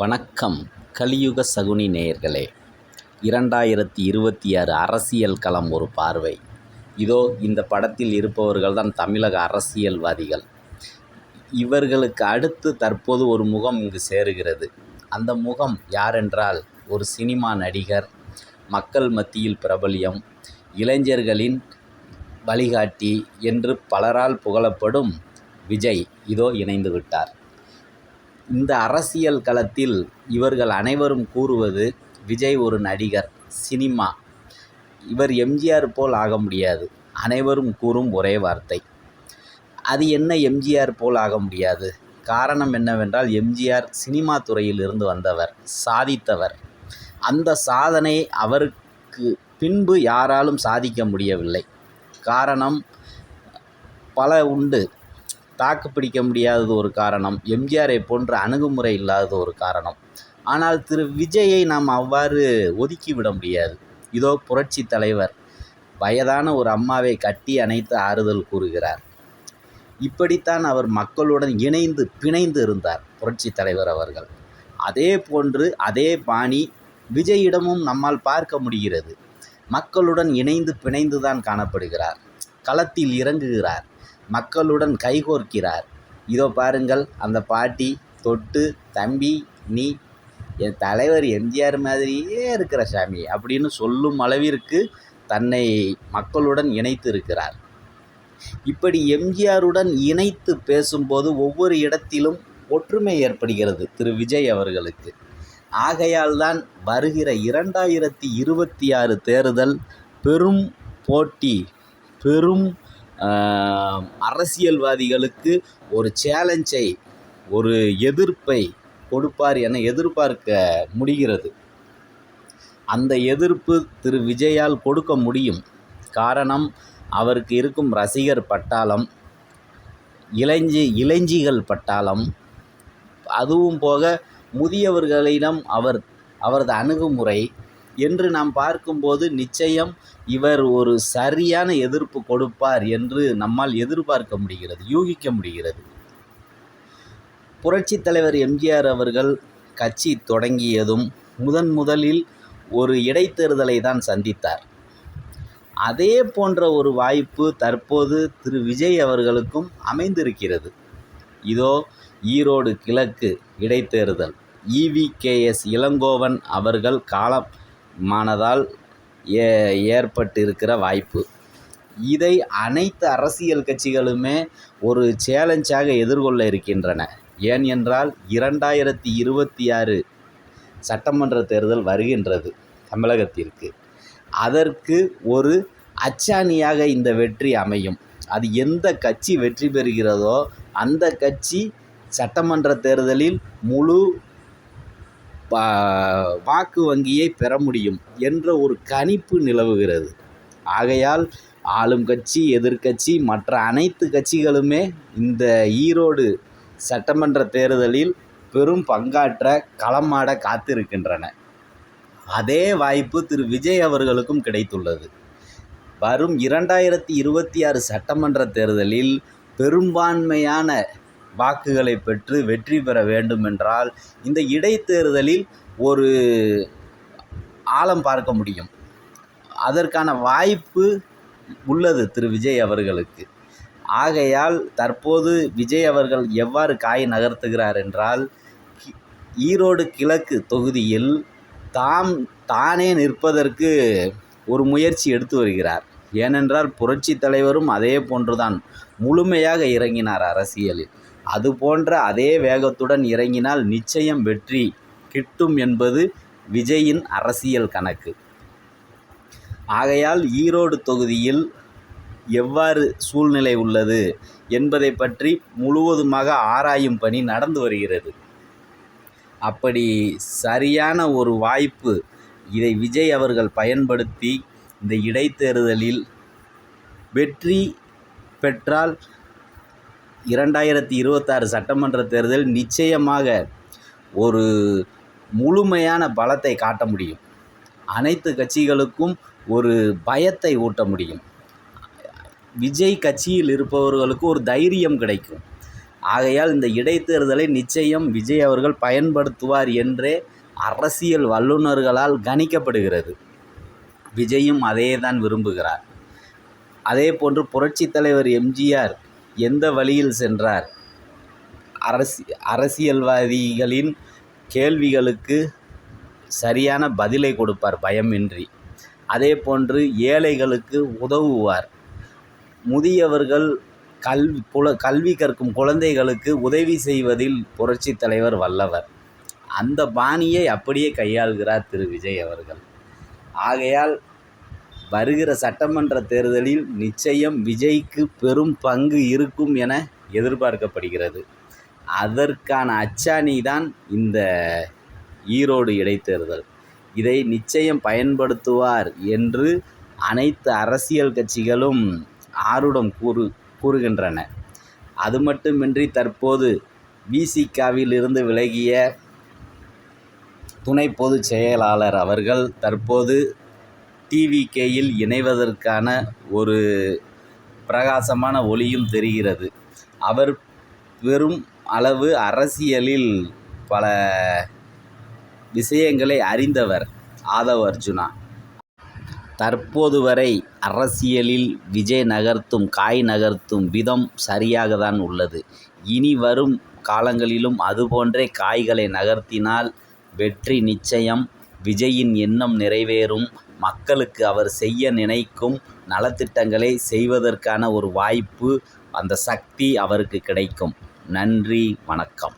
வணக்கம் கலியுக சகுனி நேயர்களே. இரண்டாயிரத்தி இருபத்தி ஆறு அரசியல் களம் ஒரு பார்வை. இதோ இந்த படத்தில் இருப்பவர்கள் தான் தமிழக அரசியல்வாதிகள். இவர்களுக்கு அடுத்து தற்போது ஒரு முகம் இங்கு சேருகிறது. அந்த முகம் யாரென்றால் ஒரு சினிமா நடிகர் மக்கள் மத்தியில் பிரபல்யம் இளைஞர்களின் வழிகாட்டி என்று பலரால் புகழப்படும் விஜய் இதோ இணைந்து விட்டார். இந்த அரசியல் களத்தில் இவர்கள் அனைவரும் கூறுவது விஜய் ஒரு நடிகர் சினிமா. இவர் எம்ஜிஆர் போல் ஆக முடியாது. அனைவரும் கூறும் ஒரே வார்த்தை. அது என்ன எம்ஜிஆர் போல் ஆக முடியாது? காரணம் என்னவென்றால் எம்ஜிஆர் சினிமா துறையில் இருந்து வந்தவர் சாதித்தவர். அந்த சாதனை அவருக்கு பின்பு யாராலும் சாதிக்க முடியவில்லை. காரணம் பல உண்டு. தாக்கு பிடிக்க முடியாதது ஒரு காரணம். எம்ஜிஆரை போன்ற அணுகுமுறை இல்லாதது ஒரு காரணம். ஆனால் திரு விஜயை நாம் அவ்வாறு ஒதுக்கிவிட முடியாது. இதோ புரட்சி தலைவர் வயதான ஒரு அம்மாவை கட்டி அணைத்து ஆறுதல் கூறுகிறார். இப்படித்தான் அவர் மக்களுடன் இணைந்து பிணைந்து இருந்தார் புரட்சி தலைவர் அவர்கள். அதே போன்று அதே பாணி விஜயிடமும் நம்மால் பார்க்க முடிகிறது. மக்களுடன் இணைந்து பிணைந்துதான் காணப்படுகிறார். களத்தில் இறங்குகிறார். மக்களுடன் கைகோர்க்கிறார். இதோ பாருங்கள் அந்த பாட்டி தொட்டு தம்பி நீ என் தலைவர் எம்ஜிஆர் மாதிரியே இருக்கிற சாமி அப்படின்னு சொல்லும் அளவிற்கு தன்னை மக்களுடன் இணைத்து இருக்கிறார் இப்படி எம்ஜிஆருடன் இணைத்து பேசும்போது ஒவ்வொரு இடத்திலும் ஒற்றுமை ஏற்படுகிறது திரு. விஜய் அவர்களுக்கு. ஆகையால் தான் வருகிற இரண்டாயிரத்தி இருபத்தி ஆறு தேர்தல் பெரும் போட்டி பெரும் அரசியல்வாதிகளுக்கு ஒரு சேலஞ்சை ஒரு எதிர்ப்பை கொடுப்பார் என எதிர்பார்க்க முடிகிறது. அந்த எதிர்ப்பு திரு. விஜயால் கொடுக்க முடியும். காரணம் அவருக்கு இருக்கும் ரசிகர் பட்டாளம் இளைஞ்சி இளைஞ்சிகள் பட்டாளம். அதுவும் போக முதியவர்களிடம் அவர் அவரது அணுகுமுறை என்று நாம் பார்க்கும்போது நிச்சயம் இவர் ஒரு சரியான எதிர்ப்பு கொடுப்பார் என்று நம்மால் எதிர்பார்க்க முடிகிறது யூகிக்க முடிகிறது. புரட்சித் தலைவர் எம்ஜிஆர் அவர்கள் கட்சி தொடங்கியதும் முதன் முதலில் ஒரு இடைத்தேர்தலை தான் சந்தித்தார். அதே போன்ற ஒரு வாய்ப்பு தற்போது திரு விஜய் அவர்களுக்கும் அமைந்திருக்கிறது. இதோ ஈரோடு கிழக்கு இடைத்தேர்தல். இவிகேஎஸ் இளங்கோவன் அவர்கள் மானதால் ஏ ஏற்பட்டிருக்கிற வாய்ப்பு. இதை அனைத்து அரசியல் கட்சிகளுமே ஒரு சேலஞ்சாக எதிர்கொள்ள இருக்கின்றன. ஏன் என்றால் இரண்டாயிரத்தி இருபத்தி ஆறு சட்டமன்ற தேர்தல் வருகின்றது தமிழகத்திற்கு. அதற்கு ஒரு அச்சாணியாக இந்த வெற்றி அமையும். அது எந்த கட்சி வெற்றி பெறுகிறதோ அந்த கட்சி சட்டமன்ற தேர்தலில் முழு வாக்கு வங்கியை பெற முடியும் என்ற ஒரு கணிப்பு நிலவுகிறது. ஆகையால் ஆளும் கட்சி எதிர்க்கட்சி மற்ற அனைத்து கட்சிகளுமே இந்த ஈரோடு சட்டமன்ற தேர்தலில் பெரும் பங்காற்ற களமாட காத்திருக்கின்றன. அதே வாய்ப்பு திரு. விஜய் அவர்களுக்கும் கிடைத்துள்ளது. வரும் இரண்டாயிரத்தி இருபத்தி ஆறு சட்டமன்ற தேர்தலில் பெரும்பான்மையான வாக்குகளை பெற்று வெற்றி பெற வேண்டுமென்றால் இந்த இடைத்தேர்தலில் ஒரு ஆழம் பார்க்க முடியும். அதற்கான வாய்ப்பு உள்ளது திரு விஜய் அவர்களுக்கு. ஆகையால் தற்போது விஜய் அவர்கள் எவ்வாறு காய் நகர்த்துகிறார் என்றால் ஈரோடு கிழக்கு தொகுதியில் தாம் தானே நிற்பதற்கு ஒரு முயற்சி எடுத்து வருகிறார். ஏனென்றால் புரட்சி தலைவரும் அதே போன்றுதான் முழுமையாக இறங்கினார் அரசியலில். அது போன்ற அதே வேகத்துடன் இறங்கினால் நிச்சயம் வெற்றி கிட்டும் என்பது விஜயின் அரசியல் கணக்கு. ஆகையால் ஈரோடு தொகுதியில் எவ்வாறு சூழ்நிலை உள்ளது என்பதை பற்றி முழுவதுமாக ஆராயும் பணி நடந்து வருகிறது. அப்படி சரியான ஒரு வாய்ப்பு இதை விஜய் அவர்கள் பயன்படுத்தி இந்த இடைத்தேர்தலில் வெற்றி பெற்றால் இரண்டாயிரத்தி இருபத்தாறு சட்டமன்ற தேர்தல் நிச்சயமாக ஒரு முழுமையான பலத்தை காட்ட முடியும். அனைத்து கட்சிகளுக்கும் ஒரு பயத்தை ஊட்ட முடியும். விஜய் கட்சியில் இருப்பவர்களுக்கு ஒரு தைரியம் கிடைக்கும். ஆகையால் இந்த இடைத்தேர்தலை நிச்சயம் விஜய் அவர்கள் பயன்படுத்துவார் என்றே அரசியல் வல்லுநர்களால் கணிக்கப்படுகிறது. விஜயும் அதே தான் விரும்புகிறார். அதே போன்று புரட்சித் தலைவர் எம்ஜிஆர் எந்த வழியில் சென்றார்? அரசி அரசியல்வாதிகளின் கேள்விகளுக்கு சரியான பதிலை கொடுப்பார் பயமின்றி. அதே போன்று ஏழைகளுக்கு உதவுவார். முதியவர்கள் கல்வி குல கல்வி கற்கும் குழந்தைகளுக்கு உதவி செய்வதில் புரட்சித் தலைவர் வல்லவர். அந்த பாணியை அப்படியே கையாள்கிறார் திரு. விஜய் அவர்கள். ஆகையால் வருகிற சட்டமன்ற தேர்தலில் நிச்சயம் விஜய்க்கு பெரும் பங்கு இருக்கும் என எதிர்பார்க்கப்படுகிறது. அதற்கான அச்சாணி தான் இந்த ஈரோடு இடைத்தேர்தல். இதை நிச்சயம் பயன்படுத்துவார் என்று அனைத்து அரசியல் கட்சிகளும் ஆருடம் கூறு கூறுகின்றன. அது மட்டுமின்றி தற்போது விசிகாவில் இருந்து விலகிய துணை பொதுச் செயலாளர் அவர்கள் தற்போது டிவிகேயில் இணைவதற்கான ஒரு பிரகாசமான ஒளியும் தெரிகிறது. அவர் பெரும் அளவு அரசியலில் பல விஷயங்களை அறிந்தவர் ஆதவ் அர்ஜுனா தற்போது வரை அரசியலில் விஜய் நகர்த்தும் காய் நகர்த்தும் விதம் சரியாக தான் உள்ளது. இனி வரும் காலங்களிலும் அதுபோன்றே காய்களை நகர்த்தினால் வெற்றி நிச்சயம் விஜயின் எண்ணம் நிறைவேறும். மக்களுக்கு அவர் செய்ய நினைக்கும் நலத்திட்டங்களை செய்வதற்கான ஒரு வாய்ப்பு அந்த சக்தி அவருக்கு கிடைக்கும். நன்றி வணக்கம்.